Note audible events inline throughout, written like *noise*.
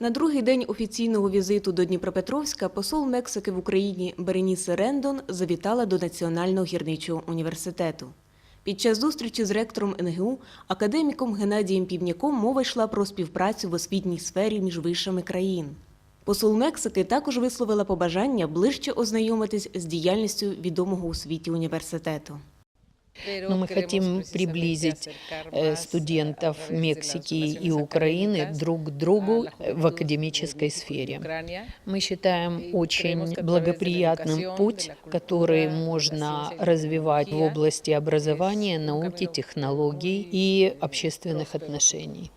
На другий день офіційного візиту до Дніпропетровська посол Мексики в Україні Беренісе Рендон завітала до Національного гірничого університету. Під час зустрічі з ректором НГУ, академіком Геннадієм Півняком мова йшла про співпрацю в освітній сфері між вишами країн. Посол Мексики також висловила побажання ближче ознайомитись з діяльністю відомого у світі університету. Но мы хотим приблизить э, студентов Мексики и Украины друг к другу в академической сфере. Мы считаем очень благоприятным путь, который можно развивать в области образования, науки, технологий и общественных отношений.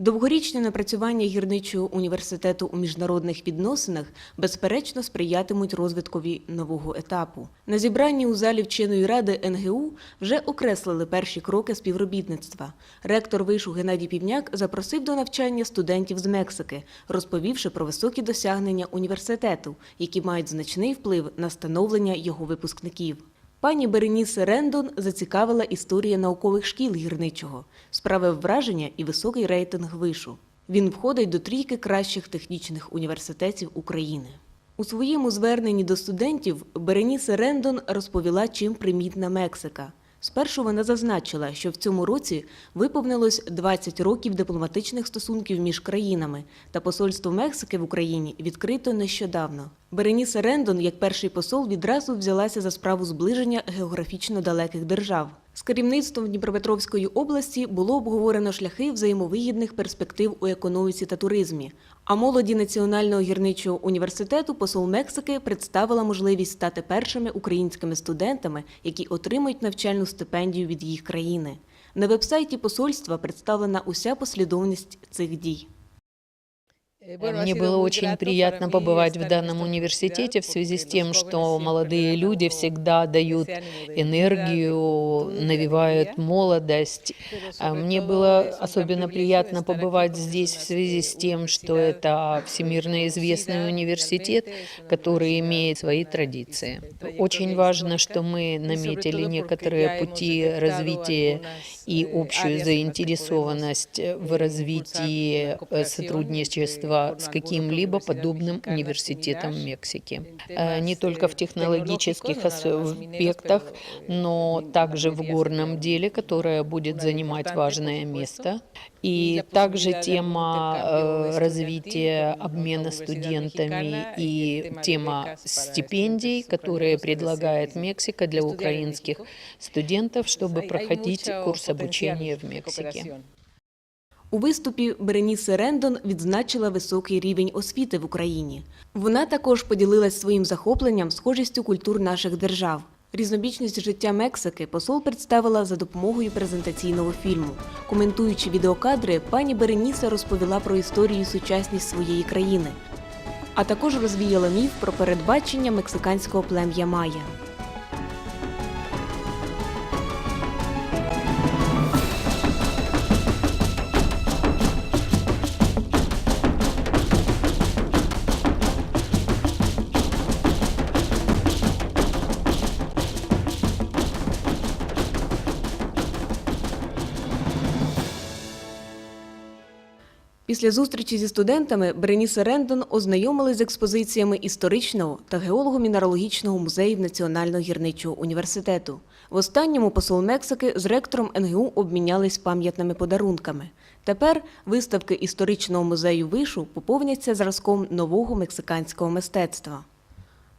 Довгорічне напрацювання гірничого університету у міжнародних відносинах безперечно сприятимуть розвиткові нового етапу. На зібранні у залі вченої ради НГУ вже окреслили перші кроки співробітництва. Ректор вишу Геннадій Півняк запросив до навчання студентів з Мексики, розповівши про високі досягнення університету, які мають значний вплив на становлення його випускників. Пані Беренісе Рендон зацікавила історія наукових шкіл гірничого, справив враження і високий рейтинг вишу. Він входить до трійки кращих технічних університетів України. У своєму зверненні до студентів Береніса Рендон розповіла, чим примітна Мексика. Спершу вона зазначила, що в цьому році виповнилось 20 років дипломатичних стосунків між країнами, та посольство Мексики в Україні відкрито нещодавно. Береніса Рендон, як перший посол, відразу взялася за справу зближення географічно далеких держав. З керівництвом Дніпропетровської області було обговорено шляхи взаємовигідних перспектив у економіці та туризмі. А молоді Національного гірничого університету посол Мексики представила можливість стати першими українськими студентами, які отримують навчальну стипендію від їх країни. На вебсайті посольства представлена уся послідовність цих дій. Мне было очень приятно побывать в данном университете в связи с тем, что молодые люди всегда дают энергию, навевают молодость. Мне было особенно приятно побывать здесь в связи с тем, что это *laughs* всемирно известный университет, который имеет свои традиции. Очень важно, что мы наметили некоторые пути развития и общую заинтересованность в развитии э, сотрудничества с каким-либо подобным университетом Мексики. Э, Не только в технологических аспектах, но также в горном деле, которое будет занимать важное место. И также тема э, развития обмена студентами и тема стипендий, которые предлагает Мексика для украинских студентов, чтобы проходить курс обучения в Мексике. У виступі Беренісе Рендон відзначила високий рівень освіти в Україні. Вона також поділилась своїм захопленням схожістю культур наших держав. Різнобічність життя Мексики посол представила за допомогою презентаційного фільму. Коментуючи відеокадри, пані Береніса розповіла про історію і сучасність своєї країни, а також розвіяла міф про передбачення мексиканського плем'я Майя. Після зустрічі зі студентами Береніса Рендон ознайомились з експозиціями історичного та геолого-мінералогічного музеїв Національного гірничого університету. В останньому посол Мексики з ректором НГУ обмінялись пам'ятними подарунками. Тепер виставки історичного музею вишу поповняться зразком нового мексиканського мистецтва.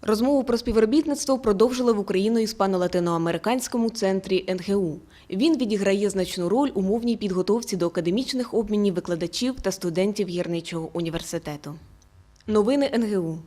Розмову про співробітництво продовжили в Україно-іспано-латиноамериканському центрі НГУ. Він відіграє значну роль у мовній підготовці до академічних обмінів викладачів та студентів гірничого університету. Новини НГУ.